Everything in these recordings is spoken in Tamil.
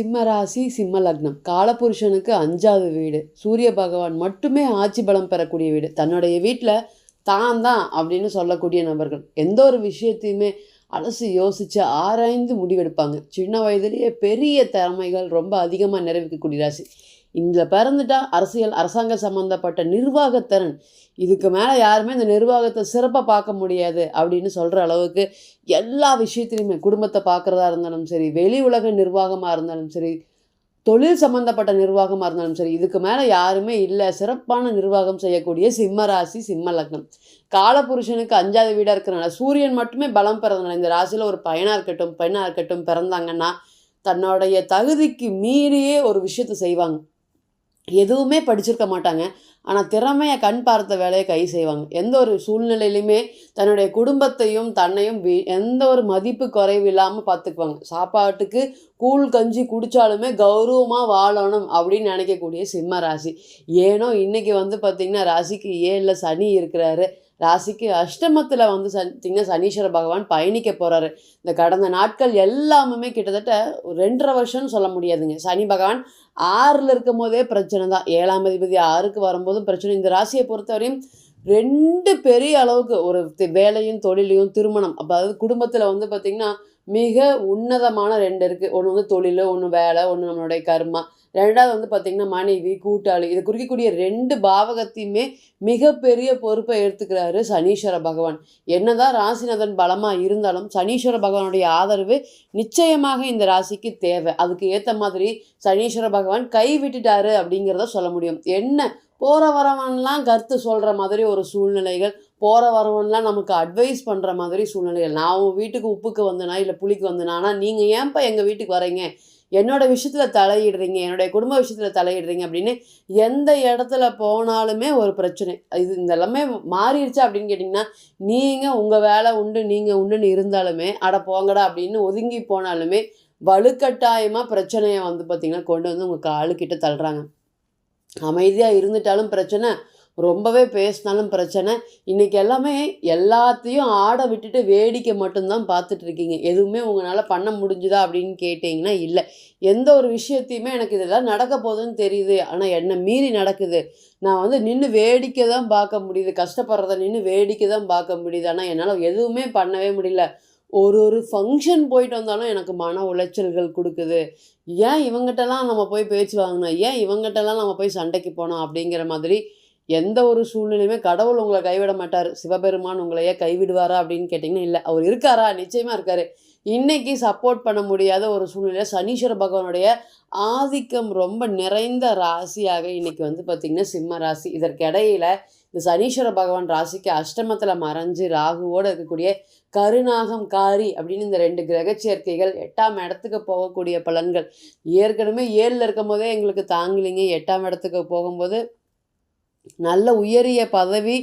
சிம்ம ராசி சிம்ம லக்னம் காலபுருஷனுக்கு அஞ்சாவது வீடு. சூரிய பகவான் மட்டுமே ஆட்சி பலம் பெறக்கூடிய வீடு. தன்னுடைய வீட்டில் தான் தான் அப்படின்னு சொல்லக்கூடிய நபர்கள். எந்த ஒரு விஷயத்தையுமே அலசி யோசித்து ஆராய்ந்து முடிவெடுப்பாங்க. சின்ன வயதிலேயே பெரிய திறமைகள் ரொம்ப அதிகமாக நிறைவிக்கக்கூடிய ராசி. இதில் பிறந்துட்டால் அரசியல் அரசாங்க சம்மந்தப்பட்ட நிர்வாகத்திறன் இதுக்கு மேலே யாருமே இந்த நிர்வாகத்தை சிறப்பாக பார்க்க முடியாது அப்படின்னு சொல்கிற அளவுக்கு எல்லா விஷயத்துலையுமே குடும்பத்தை பார்க்குறதா இருந்தாலும் சரி வெளி உலக நிர்வாகமாக இருந்தாலும் சரி தொழில் சம்மந்தப்பட்ட நிர்வாகமாக இருந்தாலும் சரி இதுக்கு மேலே யாருமே இல்லை. சிறப்பான நிர்வாகம் செய்யக்கூடிய சிம்ம ராசி சிம்ம லக்னம் காலபுருஷனுக்கு அஞ்சாவது வீடாக இருக்கிறனால சூரியன் மட்டுமே பலம் பிறந்தனால இந்த ராசியில் ஒரு பையனாக இருக்கட்டும் பெண்ணாக இருக்கட்டும் பிறந்தாங்கன்னா தன்னுடைய தகுதிக்கு மீறியே ஒரு விஷயத்தை செய்வாங்க. எதுவுமே படிச்சிருக்க மாட்டாங்க. ஆனால் திறமையை கண் பார்த்த வேலையை கை செய்வாங்க. எந்த ஒரு சூழ்நிலையிலுமே தன்னுடைய குடும்பத்தையும் தன்னையும் வி- எந்த ஒரு மதிப்பு குறைவு இல்லாமல் பார்த்துக்குவாங்க சாப்பாட்டுக்கு கூழ் கஞ்சி குடித்தாலுமே கௌரவமாக வாழணும் அப்படின்னு நினைக்கக்கூடிய சிம்ம ராசி. ஏனோ இன்னைக்கு வந்து பார்த்திங்கன்னா ராசிக்கு ஏழில் சனி இருக்கிறாரு. ராசிக்கு அஷ்டமத்தில் வந்து சந்திங்கன்னா சனீஸ்வர பகவான் பயணிக்க போகிறாரு இந்த கடந்த நாட்கள் எல்லாமே கிட்டத்தட்ட ஒரு ரெண்டரை வருஷம்னு சொல்ல முடியாதுங்க. சனி பகவான் ஆறில் இருக்கும் போதே பிரச்சனை தான். ஏழாம் அதிபதி ஆறுக்கு வரும்போதும் பிரச்சனை. இந்த ராசியை பொறுத்தவரையும் ரெண்டு பெரிய அளவுக்கு ஒரு வேலையும் தொழிலையும் திருமணம். அப்போ அதாவது குடும்பத்தில் வந்து பார்த்திங்கன்னா மிக உன்னதமான ரெண்டு இருக்குது ஒன்று வந்து தொழில் ஒன்று வேலை ஒன்று நம்மளுடைய கர்மா. ரெண்டாவது வந்து பார்த்திங்கன்னா மனைவி கூட்டாளி இது குறிக்கக்கூடிய ரெண்டு பாவகத்தையுமே மிகப்பெரிய பொறுப்பை எடுத்துக்கிறாரு சனீஸ்வர பகவான். என்னதான் ராசிநாதன் பலமாக இருந்தாலும் சனீஸ்வர பகவானுடைய ஆதரவு நிச்சயமாக இந்த ராசிக்கு தேவை. அதுக்கு ஏற்ற மாதிரி சனீஸ்வர பகவான் கை விட்டுட்டாரு அப்படிங்கிறத சொல்ல முடியும். என்ன போகிற வரவன்லாம் கருத்து சொல்கிற மாதிரி ஒரு சூழ்நிலைகள் போகிற வரவன்லாம் நமக்கு அட்வைஸ் பண்ணுற மாதிரி சூழ்நிலைகள். நான் உன் வீட்டுக்கு உப்புக்கு வந்தனா இல்லை புளிக்கு வந்தனா ஆனால் நீங்கள் ஏன்ப்பா எங்கள் வீட்டுக்கு வரீங்க என்னோட விஷயத்தில் தலையிடுறீங்க என்னுடைய குடும்ப விஷயத்தில் தலையிடுறீங்க அப்படின்னு எந்த இடத்துல போனாலுமே ஒரு பிரச்சனை. இது இந்த எல்லாமே மாறிடுச்சா அப்படின்னு கேட்டிங்கன்னா நீங்கள் உங்கள் வேலை உண்டு நீங்கள் உண்டுன்னு இருந்தாலுமே அட போங்கடா அப்படின்னு ஒதுங்கி போனாலுமே வலுக்கட்டாயமாக பிரச்சனையை வந்து பார்த்திங்கன்னா கொண்டு வந்து உங்கள் காலுக்கிட்ட தள்ளுறாங்க. அமைதியாக இருந்துட்டாலும் பிரச்சனை ரொம்பவே பேசினாலும் பிரச்சனை. இன்றைக்கி எல்லாமே எல்லாத்தையும் ஆட விட்டுட்டு வேடிக்கை மட்டும்தான் பார்த்துட்ருக்கீங்க எதுவுமே உங்களால் பண்ண முடிஞ்சுதா அப்படின்னு கேட்டிங்கன்னா இல்லை. எந்த ஒரு விஷயத்தையுமே எனக்கு இதெல்லாம் நடக்க போகுதுன்னு தெரியுது. ஆனால் என்னை மீறி நடக்குது. நான் வந்து நின்று வேடிக்கை தான் பார்க்க முடியுது. கஷ்டப்படுறத நின்று வேடிக்கை தான் பார்க்க முடியுது. ஆனால் என்னால் எதுவுமே பண்ணவே முடியல. ஒரு ஒரு ஃபங்க்ஷன் போயிட்டு வந்தாலும் எனக்கு மன உளைச்சல்கள் கொடுக்குது. ஏன் இவங்கிட்டலாம் நம்ம போய் பேச்சு வாங்கினோம் ஏன் இவங்ககிட்டலாம் நம்ம போய் சண்டைக்கு போனோம் அப்படிங்கிற மாதிரி எந்த ஒரு சூழ்நிலையுமே கடவுள் உங்களை கைவிட மாட்டார். சிவபெருமான் உங்களையே கைவிடுவாரா அப்படின்னு கேட்டிங்கன்னா இல்லை. அவர் இருக்காரா? நிச்சயமாக இருக்கார். இன்றைக்கி சப்போர்ட் பண்ண முடியாத ஒரு சூழ்நிலை சனீஸ்வர பகவானுடைய ஆதிக்கம் ரொம்ப நிறைந்த ராசியாக இன்னைக்கு வந்து பார்த்திங்கன்னா சிம்ம ராசி. இதற்கு இடையில இந்த சனீஸ்வர பகவான் ராசிக்கு அஷ்டமத்தில் மறைஞ்சு ராகுவோடு இருக்கக்கூடிய கருநாகம் காரி அப்படின்னு இந்த ரெண்டு கிரக சேர்க்கைகள் எட்டாம் இடத்துக்கு போகக்கூடிய பலன்கள். ஏற்கனவே ஏழில் இருக்கும் போதே எங்களுக்கு தாங்கலிங்க. எட்டாம் இடத்துக்கு போகும்போது நல்ல உயரிய பதவி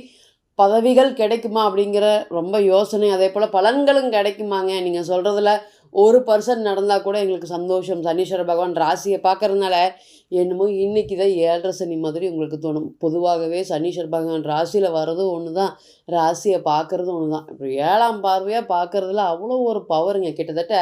பதவிகள் கிடைக்குமா அப்படிங்கிற ரொம்ப யோசனை. அதே போல் பலன்களும் கிடைக்குமாங்க. நீங்கள் சொல்கிறதுல ஒரு பர்சன் நடந்தால் கூட எங்களுக்கு சந்தோஷம். சனீஸ்வர பகவான் ராசியை பார்க்கறதுனால என்னமோ இன்றைக்கி தான் ஏழரை சனி மாதிரி உங்களுக்கு தோணும். பொதுவாகவே சனீஸ்வர பகவான் ராசியில் வர்றதும் ஒன்று தான் ராசியை பார்க்குறதும் ஒன்று தான் இப்போ ஏழாம் பார்வையாக பார்க்குறதுல அவ்வளோ ஒரு பவருங்க கிட்டத்தட்ட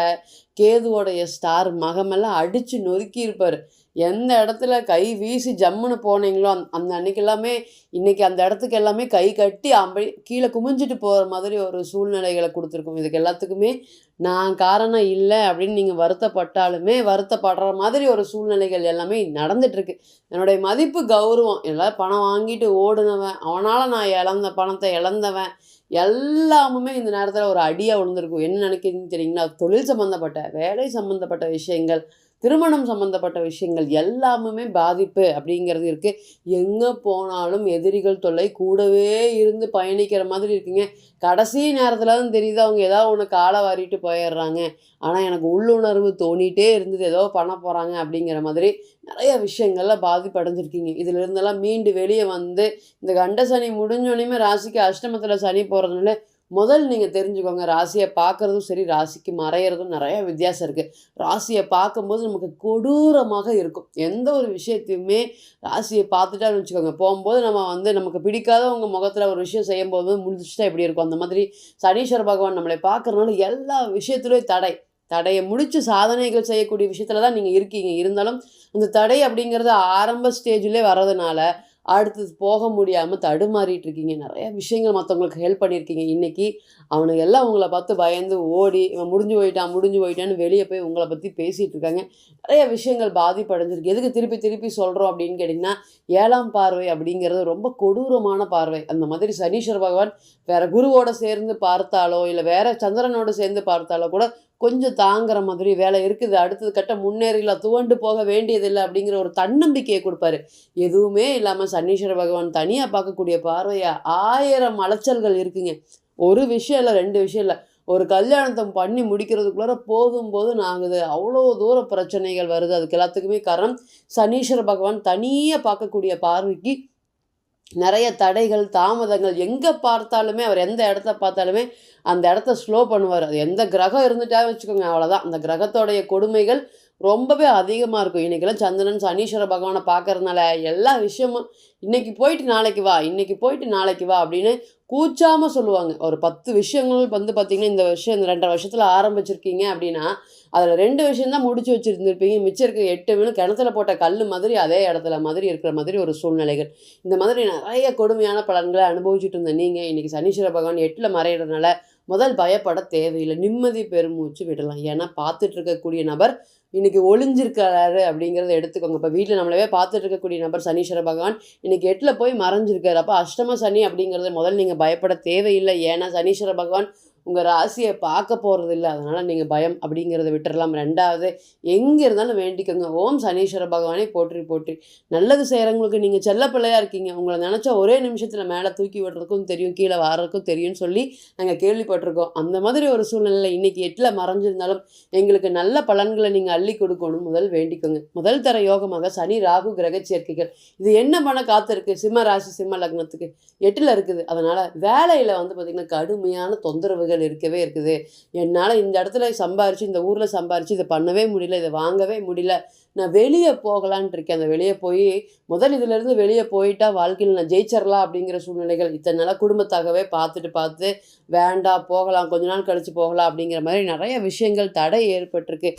கேதுவோடைய ஸ்டார் மகமெல்லாம் அடித்து நொறுக்கி இருப்பார். எந்த இடத்துல கை வீசி ஜம்முன்னு போனீங்களோ அந் அந்த அன்னைக்கு எல்லாமே இன்னைக்கு அந்த இடத்துக்கு எல்லாமே கை கட்டி அம்படி கீழே குமிஞ்சிட்டு போகிற மாதிரி ஒரு சூழ்நிலைகளை கொடுத்துருக்கோம். இதுக்கு எல்லாத்துக்குமே நான் காரணம் இல்லை அப்படின்னு நீங்கள் வருத்தப்பட்டாலுமே வருத்தப்படுற மாதிரி ஒரு சூழ்நிலைகள் எல்லாமே நடந்துட்டுருக்கு. என்னுடைய மதிப்பு கௌரவம். எல்லாம் பணம் வாங்கிட்டு ஓடுனவன் அவனால் நான் இழந்த பணத்தை இழந்தவன் எல்லாமுமே இந்த நேரத்தில் ஒரு அடியாக விழுந்திருக்கும். என்ன நினைக்கிறதுன்னு தெரியுங்களா? தொழில் சம்மந்தப்பட்ட வேலை சம்மந்தப்பட்ட விஷயங்கள் திருமணம் சம்மந்தப்பட்ட விஷயங்கள் எல்லாமுமே பாதிப்பு அப்படிங்கிறது இருக்குது எங்கே போனாலும் எதிரிகள் தொல்லை கூடவே இருந்து பயணிக்கிற மாதிரி இருக்குங்க. கடைசி நேரத்தில் தான் தெரியுது அவங்க ஏதாவது ஒன்று காலை வாரிட்டு போயிடுறாங்க. ஆனால் எனக்கு உள்ளுணர்வு தோணிகிட்டே இருந்தது. ஏதோ பண்ண போகிறாங்க அப்படிங்கிற மாதிரி நிறைய விஷயங்கள்ல பாதிப்படைஞ்சிருக்கீங்க இதுல இருந்தெல்லாம் மீண்டு வெளியே வந்து இந்த கண்ட சனி முடிஞ்சோடனே ராசிக்கு அஷ்டமத்தில் சனி போகிறதுனால முதல் நீங்கள் தெரிஞ்சுக்கோங்க ராசியை பார்க்குறதும் சரி ராசிக்கு மறையிறதும் நிறையா வித்தியாசம் இருக்குது ராசியை பார்க்கும்போது நமக்கு கொடூரமாக இருக்கும். எந்த ஒரு விஷயத்தையுமே ராசியை பார்த்துட்டான்னு வச்சுக்கோங்க. போகும்போது நம்ம வந்து நமக்கு பிடிக்காதவங்க முகத்தில் ஒரு விஷயம் செய்யும்போது முடிச்சுட்டா எப்படி இருக்கும்? அந்த மாதிரி சனீஸ்வர பகவான் நம்மளை பார்க்கறதுனால எல்லா விஷயத்துலையும் தடை. தடையை முடித்து சாதனைகள் செய்யக்கூடிய விஷயத்தில் தான் நீங்கள் இருக்கீங்க. இருந்தாலும் அந்த தடை அப்படிங்கிறது ஆரம்ப ஸ்டேஜ்லேயே வர்றதுனால அடுத்தது போக முடியாமல் தடுமாறிட்டு இருக்கீங்க. நிறைய விஷயங்கள் மற்றவங்களுக்கு ஹெல்ப் பண்ணியிருக்கீங்க. இன்றைக்கி அவனுங்க எல்லாம் உங்களை பார்த்து பயந்து ஓடி இவன் முடிஞ்சு போயிட்டான் முடிஞ்சு போயிட்டான்னு வெளியே போய் உங்களை பற்றி பேசிகிட்டு இருக்காங்க. நிறைய விஷயங்கள் பாதிப்படைஞ்சிருக்கு. எதுக்கு திருப்பி திருப்பி சொல்கிறோம் அப்படின்னு கேட்டிங்கன்னா ஏழாம் பார்வை அப்படிங்கிறது ரொம்ப கொடூரமான பார்வை. அந்த மாதிரி சனீஸ்வர பகவான் வேறு குருவோடு சேர்ந்து பார்த்தாலோ இல்லை வேறு சந்திரனோட சேர்ந்து பார்த்தாலோ கூட கொஞ்சம் தாங்குற மாதிரி வேலை இருக்குது. அடுத்தது கட்ட முன்னேறிலாம் துவண்டு போக வேண்டியதில்லை அப்படிங்கிற ஒரு தன்னம்பிக்கையை கொடுப்பாரு. எதுவுமே இல்லாமல் சனீஸ்வர பகவான் தனியாக பார்க்கக்கூடிய பார்வையாக ஆயிரம் அலைச்சல்கள் இருக்குங்க. ஒரு விஷயம் இல்லை ரெண்டு விஷயம் இல்லை. ஒரு கல்யாணத்தை பண்ணி முடிக்கிறதுக்குள்ளார போதும் போதும் ஆகுது அவ்வளோ தூர பிரச்சனைகள் வருது. அதுக்கு எல்லாத்துக்குமே காரணம் சனீஸ்வர பகவான் தனியாக பார்க்கக்கூடிய பார்வைக்கு நிறைய தடைகள் தாமதங்கள் எங்கே பார்த்தாலுமே அவர் எந்த இடத்த பார்த்தாலுமே அந்த இடத்த ஸ்லோ பண்ணுவார். அது எந்த கிரகம் இருந்துட்டாலும் வச்சுக்கோங்க அவ்வளோதான் அந்த கிரகத்தோடைய கொடுமைகள் ரொம்பவே அதிகமாக இருக்கும். இன்றைக்கெல்லாம் சந்திரன் சனீஸ்வர பகவானை பார்க்கறதுனால எல்லா விஷயமும் இன்றைக்கி போயிட்டு நாளைக்கு வா இன்னைக்கு போயிட்டு நாளைக்கு வா அப்படின்னு கூச்சாமல் சொல்லுவாங்க. ஒரு பத்து விஷயங்கள் வந்து பார்த்திங்கன்னா இந்த வருஷம் இந்த ரெண்டரை வருஷத்தில் ஆரம்பிச்சிருக்கீங்க அப்படின்னா அதில் ரெண்டு விஷயம் தான் முடிச்சு வச்சுருந்துருப்பீங்க. மிச்சம் இருக்க எட்டு வீணும் கிணத்துல போட்ட கல் மாதிரி அதே இடத்துல மாதிரி இருக்கிற மாதிரி ஒரு சூழ்நிலைகள். இந்த மாதிரி நிறைய கொடுமையான பலன்களை அனுபவிச்சுட்டு இருந்த நீங்கள் இன்றைக்கி சனீஸ்வர பகவான் எட்டில் மறையிறதுனால முதல் பயப்பட தேவையில்லை. நிம்மதி பெருமூச்சு விடலாம். ஏன்னா பார்த்துட்டு இருக்கக்கூடிய நபர் இன்னைக்கு ஒளிஞ்சிருக்கிறாரு அப்படிங்கிறத எடுத்துக்கோங்க. இப்போ வீட்டில் நம்மளவே பார்த்துட்டு இருக்கக்கூடிய நபர் சனீஸ்வர பகவான் இன்னைக்கு எட்டில் போய் மறைஞ்சிருக்காரு. அப்போ அஷ்டம சனி அப்படிங்கிறத முதல்ல நீங்கள் பயப்பட தேவையில்லை. ஏன்னா சனீஸ்வர பகவான் உங்கள் ராசியை பார்க்க போகிறது இல்லை அதனால் நீங்கள் பயம் அப்படிங்கிறத விட்டுறலாம். ரெண்டாவது எங்கே இருந்தாலும் வேண்டிக்கோங்க. ஓம் சனீஸ்வர பகவானே போற்றி போற்றி. நல்லது செய்கிறவங்களுக்கு நீங்கள் செல்ல பிள்ளையாக இருக்கீங்க. உங்களை நினச்சா ஒரே நிமிஷத்தில் மேலே தூக்கி விடுறதுக்கும் தெரியும் கீழே வாரதுக்கும் தெரியும்னு சொல்லி நாங்கள் கேள்விப்பட்டிருக்கோம். அந்த மாதிரி ஒரு சூழ்நிலையில் இன்றைக்கி எட்டில் மறைஞ்சிருந்தாலும் எங்களுக்கு நல்ல பலன்களை நீங்கள் அள்ளி கொடுக்கணும். முதல் வேண்டிக்கோங்க. முதல் தர யோகமாக சனி ராகு கிரக சேர்க்கைகள். இது என்ன பண்ண காத்திருக்கு சிம்ம ராசி சிம்ம லக்னத்துக்கு. எட்டில் இருக்குது. அதனால் வேலையில் வந்து பார்த்திங்கன்னா கடுமையான தொந்தரவுகள் இருக்கவே இருக்குது. என்னால் இந்த இடத்துல சம்பாரித்து இந்த ஊரில் சம்பாரித்து இதை பண்ணவே முடியல இதை வாங்கவே முடியல நான் வெளியே போகலான்ட்டு இருக்கேன். அந்த வெளியே போய் முதல் இதிலேருந்து வெளியே போயிட்டா வாழ்க்கையில் நான் ஜெயிச்சிடலாம் அப்படிங்கிற சூழ்நிலைகள் இத்தனை நாளாக குடும்பத்தாகவே பார்த்துட்டு பார்த்து வேண்டாம் போகலாம் கொஞ்ச நாள் கழித்து போகலாம் அப்படிங்கிற மாதிரி நிறைய விஷயங்கள் தடை ஏற்பட்டிருக்கு.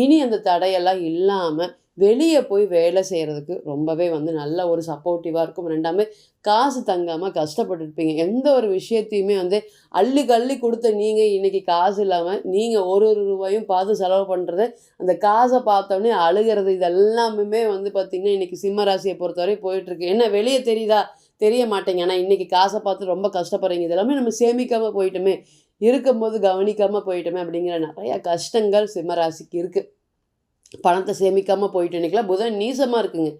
இனி அந்த தடையெல்லாம் இல்லாமல் வெளியே போய் வேலை செய்கிறதுக்கு ரொம்பவே வந்து நல்ல ஒரு சப்போர்ட்டிவாக இருக்கும். ரெண்டாமே காசு தங்காமல் கஷ்டப்பட்டுருப்பீங்க. எந்த ஒரு விஷயத்தையுமே வந்து அள்ளி கள்ளி கொடுத்த நீங்கள் இன்றைக்கி காசு இல்லாமல் நீங்கள் ஒரு ஒரு ரூபாயும் பார்த்து செலவு பண்ணுறது அந்த காசை பார்த்தோன்னே அழுகிறது இது எல்லாமே வந்து பார்த்திங்கன்னா இன்றைக்கி சிம்ம ராசியை பொறுத்தவரை போயிட்டுருக்கு. என்ன வெளியே தெரியுதா? தெரிய மாட்டேங்க ஆனால் இன்றைக்கி காசை பார்த்து ரொம்ப கஷ்டப்படுறீங்க. இதெல்லாமே நம்ம சேமிக்காமல் போயிட்டோமே. இருக்கும்போது கவனிக்காமல் போயிட்டோமே அப்படிங்கிற நிறையா கஷ்டங்கள் சிம்ம ராசிக்கு இருக்குது பணத்தை சேமிக்காமல் போயிட்டு இன்றைக்கெலாம் புதன் நீசமாக இருக்குங்க.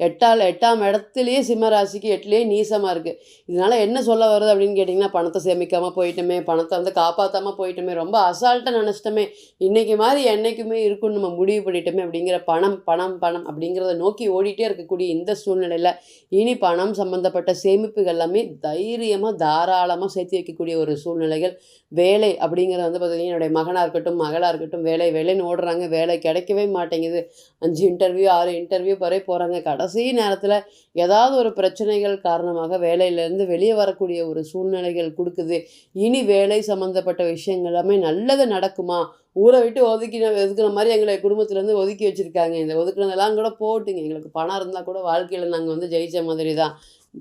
எட்டால் எட்டாம் இடத்துலையே சிம்ம ராசிக்கு எட்டுலேயே நீசமாக இருக்குது இதனால் என்ன சொல்ல வருது அப்படின்னு கேட்டிங்கன்னா பணத்தை சேமிக்காமல் போயிட்டோமே பணத்தை வந்து காப்பாற்றாமல் போயிட்டோமே ரொம்ப அசால்ட்டாக நினச்சிட்டோமே இன்றைக்கி மாதிரி என்றைக்குமே இருக்குன்னு நம்ம முடிவு பண்ணிட்டோமே அப்படிங்கிற பணம் பணம் பணம் அப்படிங்கிறத நோக்கி ஓடிட்டே இருக்கக்கூடிய இந்த சூழ்நிலையில் இனி பணம் சம்மந்தப்பட்ட சேமிப்புகள் எல்லாமே தைரியமாக தாராளமாக சேர்த்து வைக்கக்கூடிய ஒரு சூழ்நிலைகள். வேலை அப்படிங்கிறது வந்து பார்த்திங்கன்னா என்னுடைய மகனாக இருக்கட்டும் மகளாக இருக்கட்டும் வேலை வேலைன்னு ஓடுறாங்க வேலை கிடைக்கவே மாட்டேங்குது. அஞ்சு இன்டர்வியூ ஆறு இன்டர்வியூ வரை போகிறாங்க கடைசி நேரத்தில் ஏதாவது ஒரு பிரச்சனைகள் காரணமாக வேலையிலேருந்து வெளியே வரக்கூடிய ஒரு சூழ்நிலைகள் கொடுக்குது. இனி வேலை சம்மந்தப்பட்ட விஷயங்கள் எல்லாமே நல்லது நடக்குமா? ஊரை விட்டு ஒதுக்கின ஒதுக்குன மாதிரி எங்களை குடும்பத்துலேருந்து ஒதுக்கி வச்சுருக்காங்க. இந்த ஒதுக்குனதெல்லாம் கூட போட்டுங்க. எங்களுக்கு பணம் இருந்தால் கூட வாழ்க்கையில் நாங்கள் வந்து ஜெயித்த மாதிரி தான்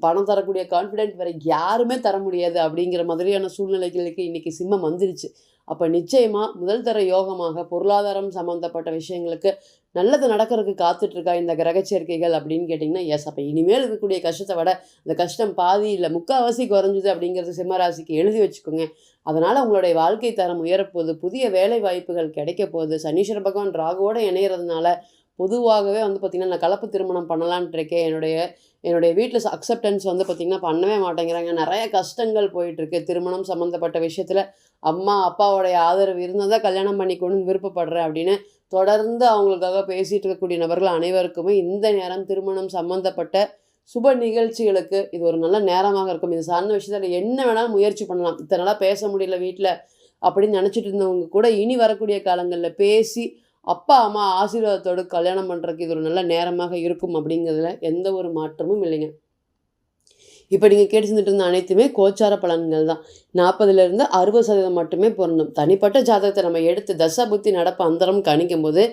பணம் தரக்கூடிய கான்ஃபிடென்ட் வேறு யாருமே தர முடியாது அப்படிங்கிற மாதிரியான சூழ்நிலைகளுக்கு இன்றைக்கி சிம்மம் வந்துருச்சு. அப்போ நிச்சயமாக முதல் தர யோகமாக பொருளாதாரம் சம்மந்தப்பட்ட விஷயங்களுக்கு நல்லது நடக்கிறதுக்கு காத்துட்ருக்கா இந்த கிரக சேர்க்கைகள் அப்படின்னு கேட்டிங்கன்னா எஸ் அப்போ இனிமேல் இருக்கக்கூடிய கஷ்டத்தை விட இந்த கஷ்டம் பாதி இல்லை முக்கால்வாசி குறைஞ்சுது அப்படிங்கிறது சிம்மராசிக்கு எழுதி வச்சுக்கோங்க. அதனால் உங்களுடைய வாழ்க்கை தரம் உயரப்போகுது புதிய வேலை வாய்ப்புகள் கிடைக்க போகுது. சனீஸ்வர பகவான் ராகுவோடு இணையிறதுனால பொதுவாகவே வந்து பார்த்திங்கன்னா நான் கலப்பு திருமணம் பண்ணலான்ட்டு இருக்கேன். என்னுடைய என்னுடைய வீட்டில் அக்செப்டன்ஸ் வந்து பார்த்திங்கன்னா பண்ணவே மாட்டேங்கிறாங்க. நிறைய கஷ்டங்கள் போயிட்டுருக்கு. திருமணம் சம்மந்தப்பட்ட விஷயத்தில் அம்மா அப்பாவோடைய ஆதரவு இருந்தால் தான் கல்யாணம் பண்ணிக்கணும்னு விருப்பப்படுறேன் அப்படின்னு தொடர்ந்து அவங்களுக்காக பேசிகிட்டு இருக்கக்கூடிய நபர்கள் அனைவருக்குமே இந்த நேரம் திருமணம் சம்மந்தப்பட்ட சுப நிகழ்ச்சிகளுக்கு இது ஒரு நல்ல நேரமாக இருக்கும். இது சார்ந்த விஷயத்தில் என்ன வேணாலும் முயற்சி பண்ணலாம். இத்தனை நாளாக பேச முடியல வீட்டில் அப்படின்னு நினச்சிட்டு இருந்தவங்க கூட இனி வரக்கூடிய காலங்களில் பேசி அப்பா அம்மா ஆசீர்வாதத்தோடு கல்யாணம் பண்ணுறதுக்கு இது ஒரு நல்ல நேரமாக இருக்கும் அப்படிங்கிறதுல எந்த ஒரு மாற்றமும் இல்லைங்க. இப்போ நீங்கள் கேட்டு செஞ்சுட்டு இருந்த அனைத்துமே கோச்சார பலன்கள் தான். நாற்பதுலேருந்து அறுபது சதவீதம் மட்டுமே பொருந்தும். தனிப்பட்ட ஜாதகத்தை நம்ம எடுத்து தசா புத்தி நடப்பு அந்தரம் கணிக்கும் போது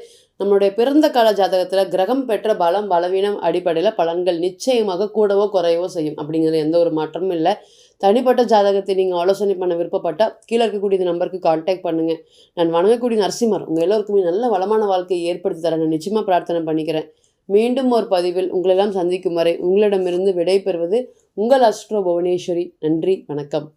நம்மளுடைய பிறந்த கால ஜாதகத்தில் கிரகம் பெற்ற பலம் பலவீனம் அடிப்படையில் பலன்கள் நிச்சயமாக கூடவோ குறையவோ செய்யும். அப்படிங்கிறது எந்த ஒரு மாற்றமும் இல்லை. தனிப்பட்ட ஜாதகத்தை நீங்கள் ஆலோசனை பண்ண விருப்பப்பட்டால் கீழே இருக்கக்கூடிய இந்த நம்பருக்கு காண்டாக்ட் பண்ணுங்கள் நான் வணங்கக்கூடிய நரசிம்மர் உங்கள் எல்லோருக்குமே நல்ல வளமான வாழ்க்கையை ஏற்படுத்தி தர நான் நிச்சயமாக பிரார்த்தனை பண்ணிக்கிறேன். மீண்டும் ஒரு பதிவில் உங்களெல்லாம் சந்திக்கும் வரை உங்களிடமிருந்து விடை பெறுவது உங்கள் அஸ்ட்ரோ புவனேஸ்வரி. நன்றி வணக்கம்.